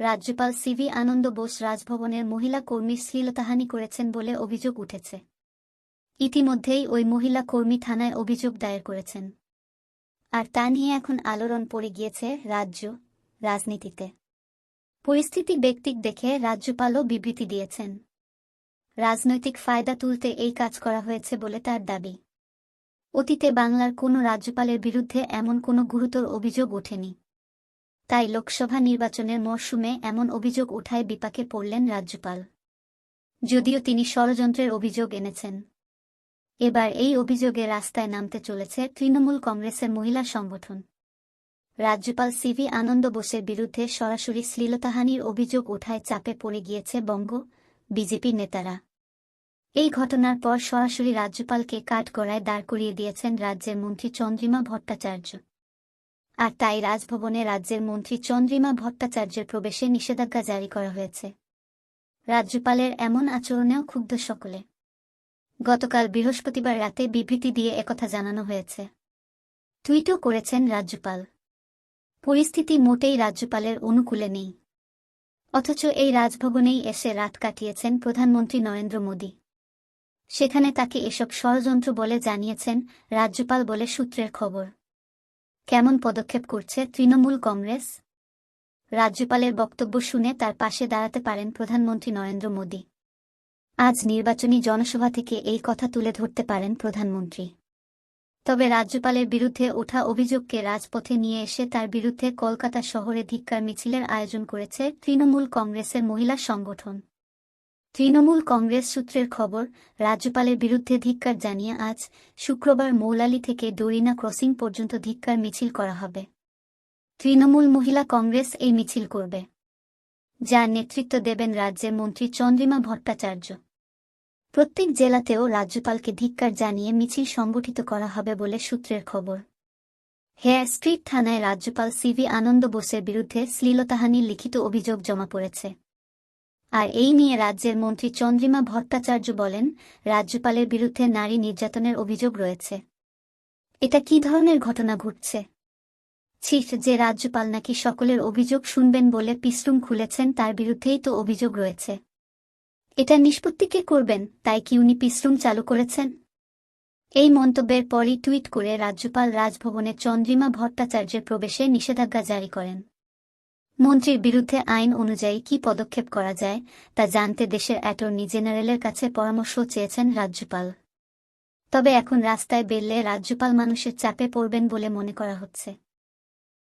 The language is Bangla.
রাজ্যপাল সিভি আনন্দ বোস রাজভবনের মহিলা কর্মীর শ্লীলতাহানি করেছেন বলে অভিযোগ উঠেছে। ইতিমধ্যেই ওই মহিলা কর্মী থানায় অভিযোগ দায়ের করেছেন। আর তা নিয়ে এখন আলোড়ন পড়ে গিয়েছে রাজ্য, রাজনীতিতে। পরিস্থিতি ব্যক্তিক দেখে রাজ্যপালও বিবৃতি দিয়েছেন। রাজনৈতিক ফায়দা তুলতে এই কাজ করা হয়েছে বলে তার দাবি। অতীতে বাংলার কোনো রাজ্যপালের বিরুদ্ধে এমন কোনো গুরুতর অভিযোগ ওঠেনি। তাই লোকসভা নির্বাচনের মরশুমে এমন অভিযোগ উঠায় বিপাকে পড়লেন রাজ্যপাল। যদিও তিনি ষড়যন্ত্রের অভিযোগ এনেছেন। এবার এই অভিযোগে রাস্তায় নামতে চলেছে তৃণমূল কংগ্রেসের মহিলা সংগঠন। রাজ্যপাল সিভি আনন্দ বোসের বিরুদ্ধে সরাসরি শ্লীলতাহানির অভিযোগ ওঠায় চাপে পড়ে গিয়েছে বঙ্গ বিজেপির নেতারা। এই ঘটনার পর সরাসরি রাজ্যপালকে কাঠগড়ায় দাঁড় করিয়ে দিয়েছেন রাজ্যের মন্ত্রী চন্দ্রিমা ভট্টাচার্য। আর তাই রাজভবনে রাজ্যের মন্ত্রী চন্দ্রিমা ভট্টাচার্যের প্রবেশে নিষেধাজ্ঞা জারি করা হয়েছে। রাজ্যপালের এমন আচরণেও ক্ষুব্ধ সকলে। গতকাল বৃহস্পতিবার রাতে বিবৃতি দিয়ে একথা জানানো হয়েছে। টুইটও করেছেন রাজ্যপাল। পরিস্থিতি মোটেই রাজ্যপালের অনুকূলে নেই। অথচ এই রাজভবনেই এসে রাত কাটিয়েছেন প্রধানমন্ত্রী নরেন্দ্র মোদী। সেখানে তাকে এসব ষড়যন্ত্র বলে জানিয়েছেন রাজ্যপাল বলে সূত্রের খবর। কেমন পদক্ষেপ করছে তৃণমূল কংগ্রেস? রাজ্যপালের বক্তব্য শুনে তার পাশে দাঁড়াতে পারেন প্রধানমন্ত্রী নরেন্দ্র মোদী। আজ নির্বাচনী জনসভা থেকে এই কথা তুলে ধরতে পারেন প্রধানমন্ত্রী। তবে রাজ্যপালের বিরুদ্ধে ওঠা অভিযোগকে রাজপথে নিয়ে এসে তার বিরুদ্ধে কলকাতা শহরে ধিক্কার মিছিলের আয়োজন করেছে তৃণমূল কংগ্রেসের মহিলা সংগঠন। তৃণমূল কংগ্রেস সূত্রের খবর, রাজ্যপালের বিরুদ্ধে ধিক্কার জানিয়ে আজ শুক্রবার মৌলালি থেকে ডোরিনা ক্রসিং পর্যন্ত ধিক্কার মিছিল করা হবে। তৃণমূল মহিলা কংগ্রেস এই মিছিল করবে। যার নেতৃত্ব দেবেন রাজ্যের মন্ত্রী চন্দ্রিমা ভট্টাচার্য। প্রত্যেক জেলাতেও রাজ্যপালকে ধিক্কার জানিয়ে মিছিল সংগঠিত করা হবে বলে সূত্রের খবর। হেয়ার স্ট্রিট থানায় রাজ্যপাল সিভি আনন্দ বোসের বিরুদ্ধে শ্লীলতাহানির লিখিত অভিযোগ জমা পড়েছে। আর এই নিয়ে রাজ্যের মন্ত্রী চন্দ্রিমা ভট্টাচার্য বলেন, রাজ্যপালের বিরুদ্ধে নারী নির্যাতনের অভিযোগ রয়েছে। এটা কি ধরনের ঘটনা ঘটছে? ছিফ যে রাজ্যপাল নাকি সকলের অভিযোগ শুনবেন বলে পিসরুম খুলেছেন, তার বিরুদ্ধেই তো অভিযোগ রয়েছে। এটা নিষ্পত্তি কে করবেন, তাই কি উনি পিসরুম চালু করেছেন? এই মন্তব্যের পরই টুইট করে রাজ্যপাল রাজভবনে চন্দ্রিমা ভট্টাচার্যের প্রবেশে নিষেধাজ্ঞা জারি করেন। মন্ত্রীর বিরুদ্ধে আইন অনুযায়ী কি পদক্ষেপ করা যায়, তা জানতে দেশের অ্যাটর্নি জেনারেলের কাছে পরামর্শ চেয়েছেন রাজ্যপাল। তবে এখন রাস্তায় বেরলে রাজ্যপাল মানুষের চাপে পড়বেন বলে মনে করা হচ্ছে।